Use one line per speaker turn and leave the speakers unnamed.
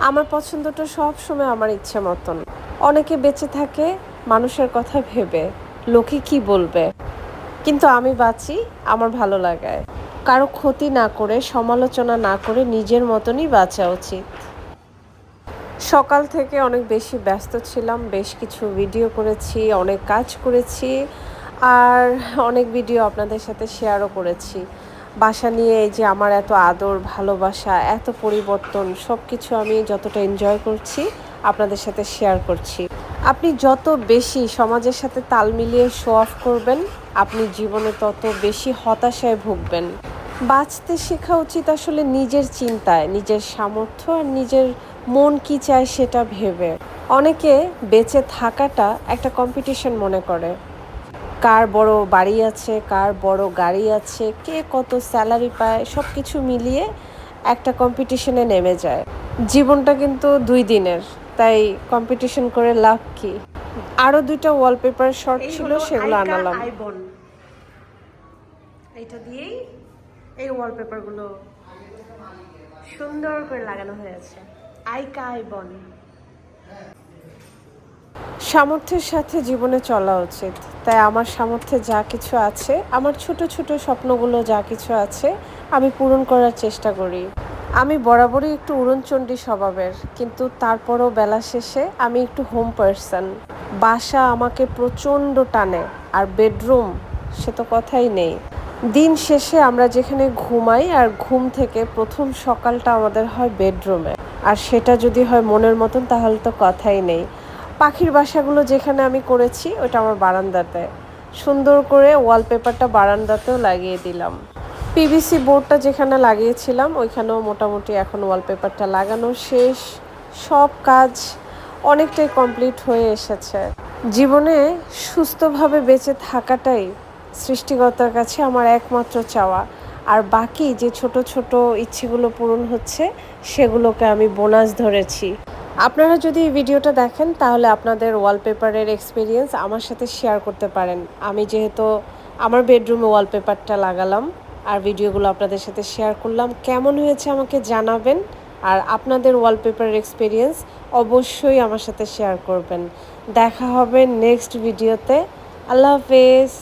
আমার পছন্দটা সব সময় আমার ইচ্ছে মতন। অনেকে বেঁচে থাকে, মানুষের কথা ভেবে, লোকে কি বলবে? কিন্তু আমি বাঁচি, আমার ভালো লাগায়। কারও ক্ষতি না করে, সমালোচনা না করে নিজের মতনই বাঁচা উচিত। সকাল থেকে অনেক বেশি ব্যস্ত ছিলাম, বেশ কিছু ভিডিও করেছি, অনেক কাজ করেছি, আর অনেক ভিডিও আপনাদের সাথে শেয়ারও করেছি। বাসা নিয়ে যে আমার এত আদর, ভালোবাসা, এত পরিবর্তন সব কিছু আমি যতটা এনজয় করছি, আপনাদের সাথে শেয়ার করছি। আপনি যত বেশি সমাজের সাথে তাল মিলিয়ে শো অফ করবেন, আপনি জীবনে তত বেশি হতাশায় ভুগবেন। বাঁচতে শেখা উচিত আসলে নিজের চিন্তায়, নিজের সামর্থ্য আর নিজের মন কি চায় সেটা ভেবে। অনেকে বেঁচে থাকাটা একটা কম্পিটিশন মনে করে। কার বড় বাড়ি আছে কার বড় গাড়ি আছে কে কত স্যালারি পায় সব কিছু মিলিয়ে একটা কম্পিটিশনে নেমে যায়। জীবনটা কিন্তু দুই দিনের তাই কম্পিটিশন করে লাভ কি? আরও দুইটা ওয়ালপেপার শর্ট ছিল সেগুলো আনালাম। এটা দিয়েই এই ওয়ালপেপারগুলো সুন্দর করে লাগানো হয়েছে। আইকা আইবন সামর্থ্যের সাথে জীবনে চলা উচিত। তাই আমার সামর্থ্যে যা কিছু আছে, আমার ছোট ছোট স্বপ্নগুলো যা কিছু আছে, আমি পূরণ করার চেষ্টা করি। আমি বরাবরই একটু উড়নচণ্ডী স্বভাবের, কিন্তু তারপরও বেলা শেষে আমি একটু হোম পার্সন বাসা আমাকে প্রচণ্ড টানে, আর বেডরুম সে তো কথাই নেই। দিন শেষে আমরা যেখানে ঘুমাই, আর ঘুম থেকে প্রথম সকালটা আমাদের হয় বেডরুমে আর সেটা যদি হয় মনের মতন, তাহলে তো কথাই নেই। পাখির বাসাগুলো যেখানে আমি করেছি, ওটা আমার বারান্দাতে। সুন্দর করে ওয়ালপেপারটা বারান্দাতেও লাগিয়ে দিলাম। পিভিসি বোর্ডটা যেখানে লাগিয়েছিলাম, ওইখানেও মোটামুটি এখন ওয়ালপেপারটা লাগানো শেষ। সব কাজ অনেকটাই কমপ্লিট হয়ে এসেছে। জীবনে সুস্থভাবে বেঁচে থাকাটাই সৃষ্টিকর্তার কাছে আমার একমাত্র চাওয়া। আর বাকি যে ছোট ছোট ইচ্ছেগুলো পূরণ হচ্ছে, সেগুলোকে আমি বোনাস ধরেছি। আপনারা যদি এই ভিডিওটা দেখেন, তাহলে আপনাদের ওয়ালপেপারের এক্সপিরিয়েন্স আমার সাথে শেয়ার করতে পারেন। আমি যেহেতু আমার বেডরুমে ওয়ালপেপারটা লাগালাম, আর ভিডিওগুলো আপনাদের সাথে শেয়ার করলাম, কেমন হয়েছে আমাকে জানাবেন, আর আপনাদের ওয়ালপেপারের এক্সপিরিয়েন্স অবশ্যই আমার সাথে শেয়ার করবেন। দেখা হবে নেক্সট ভিডিওতে আল্লাহ হাফেজ।